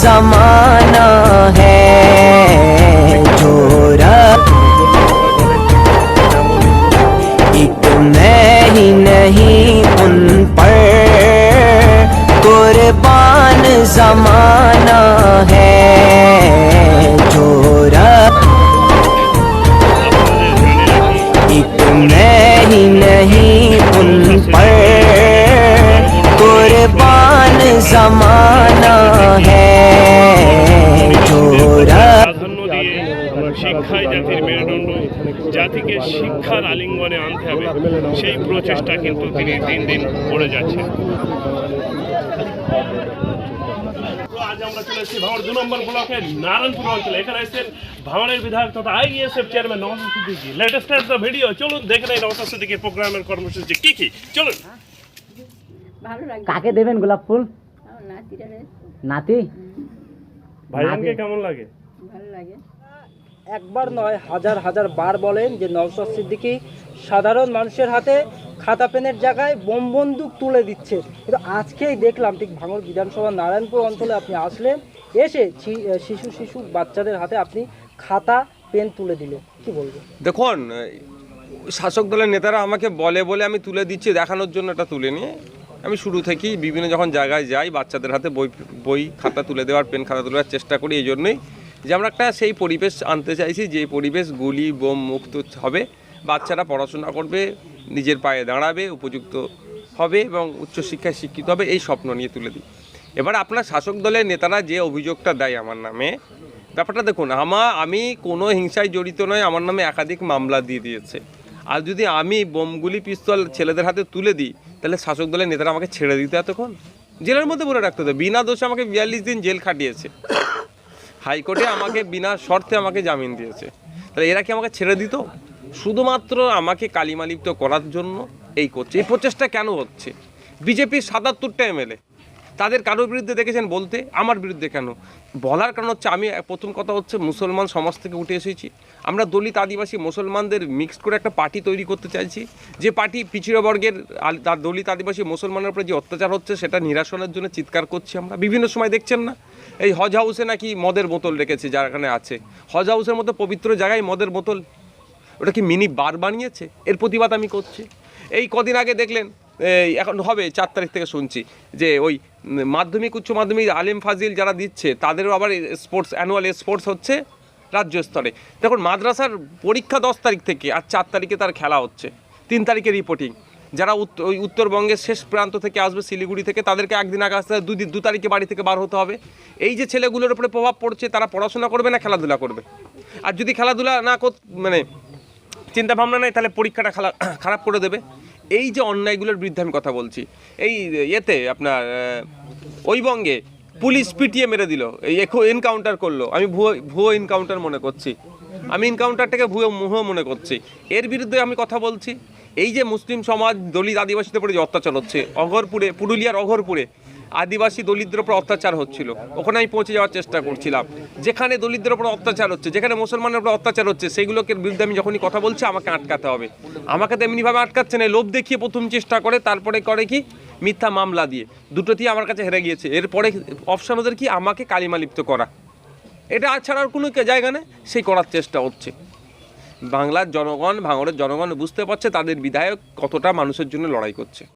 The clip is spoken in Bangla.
जमाना है रब एक मैं ही नहीं, उन पर कुर्बान जमाना है रब एक मैं ही नहीं, उन पर कुर्बान जमाना তোরা শিক্ষাই জাতির মেরুদণ্ড জাতিকে শিক্ষার আলিঙ্গনে আনতে হবে সেই প্রচেষ্টা কিন্তু তিনি দিন দিন করে যাচ্ছেন। আজ বিধায়ক তথা ISF chairman Nawaz Siddiqui latest the video চলুন দেখে প্রোগ্রামের কর্মসূচি কি কি? চলুন। কাকে দেবেন গোলাপ ফুল? নাতি? ভাইজানকে কেমন লাগে? ভালো লাগে। একবার নয় হাজার হাজার বার বলেন যে নওশাদ সিদ্দিকী সাধারণ মানুষের হাতে খাতা পেনের জায়গায় বোম বন্দুক তুলে দিচ্ছে। কিন্তু আজকেই দেখলাম ঠিক ভাঙড় বিধানসভা নারায়ণপুর অঞ্চলে আপনি আসলেন এসে শিশু শিশু বাচ্চাদের হাতে আপনি খাতা পেন তুলে দিলেন। কি বলবেন দেখুন শাসক দলের নেতারা আমাকে বলে বলে আমি তুলে দিচ্ছি দেখানোর জন্য এটা তুলে নিয়ে। আমি শুরু থেকেই বিভিন্ন যখন জায়গায় যাই, বাচ্চাদের হাতে বই বই খাতা তুলে দেওয়ার, পেন খাতা তুলে চেষ্টা করি, এই জন্যই যে আমরা একটা সেই পরিবেশ আনতে চাইছি, যে পরিবেশ গুলি, বোম মুক্ত হবে, বাচ্চারা পড়াশোনা করবে, নিজের পায়ে দাঁড়াবে, উপযুক্ত হবে এবং উচ্চশিক্ষায় শিক্ষিত হবে, এই স্বপ্ন নিয়ে তুলে দিই। এবার আপনার শাসক দলের নেতারা যে অভিযোগটা দেয় আমার নামে, ব্যাপারটা দেখুন আমার আমি কোনো হিংসায় জড়িত নয় আমার নামে একাধিক মামলা দিয়ে দিয়েছে। আর যদি আমি বোমগুলি, পিস্তল ছেলেদের হাতে তুলে দিই তাহলে শাসক দলের নেতারা আমাকে ছেড়ে দিতে এতক্ষণ? জেলের মধ্যে বলে রাখতে হতো বিনা দোষে আমাকে বিয়াল্লিশ দিন জেল খাটিয়েছে। হাইকোর্টে আমাকে বিনা শর্তে আমাকে জামিন দিয়েছে। তাহলে এরা কি আমাকে ছেড়ে দিত? শুধুমাত্র আমাকে কালিমালিপ্ত করার জন্য এই করছে। এই প্রচেষ্টা কেন হচ্ছে? বিজেপির সাতাত্তরটা এমএলএ। তাদের কারোর বিরুদ্ধে দেখেছেন বলতে? আমার বিরুদ্ধে কেন? বলার কারণ হচ্ছে আমি, প্রথম কথা হচ্ছে মুসলমান সমাজ থেকে উঠে এসেছি। আমরা দলিত আদিবাসী মুসলমানদের মিক্সড করে একটা পার্টি তৈরি করতে চাইছি। যে পার্টি পিছিয়ে বর্গের দলিত আদিবাসী মুসলমানের উপরে যে অত্যাচার হচ্ছে, সেটা নিরাসনের জন্য চিৎকার করছি আমরা। বিভিন্ন সময় দেখছেন না? এই হজ হাউসে নাকি মদের বোতল রেখেছে যার এখানে আছে। হজ হাউসের মতো পবিত্র জায়গায় মদের বোতল। ওটা কি মিনি বার বানিয়েছে? এর প্রতিবাদ আমি করছি। এই কদিন আগে দেখলেন এখন হবে চার তারিখ থেকে শুনছি যে ওই মাধ্যমিক, উচ্চ মাধ্যমিক আলিম ফাজিল যারা দিচ্ছে, তাদেরও আবার স্পোর্টস অ্যানুয়াল স্পোর্টস হচ্ছে রাজ্য স্তরে। দেখুন, মাদ্রাসার পরীক্ষা দশ তারিখ থেকে আর চার তারিখে তার খেলা হচ্ছে, তিন তারিখে রিপোর্টিং যারা ওই উত্তরবঙ্গের শেষ প্রান্ত থেকে আসবে, শিলিগুড়ি থেকে, তাদেরকে একদিন আগে আসতে দুদিন দু তারিখে বাড়ি থেকে বার হতে হবে। এই যে ছেলেগুলোর উপরে প্রভাব পড়ছে, তারা পড়াশোনা করবে না, খেলাধুলা করবে? আর যদি খেলাধুলা না কর মানে চিন্তা ভাবনা নেই, তাহলে পরীক্ষাটা খারাপ করে দেবে। এই যে অন্যায়গুলোর বিরুদ্ধে আমি কথা বলছি, এই ইয়েতে আপনার ওইবঙ্গে ওই বঙ্গে পুলিশ পিটিয়ে মেরে দিল, এই এনকাউন্টার করল। আমি ভুয়ো ভুয়ো এনকাউন্টার মনে করছি। আমি এনকাউন্টারটাকে ভুয়ো মুহো মনে করছি। এর বিরুদ্ধে আমি কথা বলছি। এই যে মুসলিম সমাজ, দলিত, আদিবাসীদের উপরে যে অত্যাচার হচ্ছে, অঘরপুরে, পুরুলিয়ার অঘরপুরে আদিবাসী দলিতদের উপর অত্যাচার হচ্ছিল। ওখানে আমি পৌঁছে যাওয়ার চেষ্টা করছিলাম। যেখানে দলিতদের উপর অত্যাচার হচ্ছে, যেখানে মুসলমানের উপর অত্যাচার হচ্ছে সেইগুলোকে বিরুদ্ধে আমি যখনই কথা বলছি, আমাকে আটকাতে হবে। আমাকে তো এমনিভাবে আটকাচ্ছে না লোভ দেখিয়ে প্রথম চেষ্টা করে, তারপরে করে কি? মিথ্যা মামলা দিয়ে। দুটোতেই আমার কাছে হেরে গিয়েছে। এরপরে অপশান ওদের কি? আমাকে কালিমালিপ্ত করা। এটা আর ছাড়ার কোনো জায়গা নেই, সেই করার চেষ্টা হচ্ছে। বাংলার জনগণ, ভাঙড়ের জনগণ বুঝতে পারছে তাদের বিধায়ক কতটা মানুষের জন্য লড়াই করছে।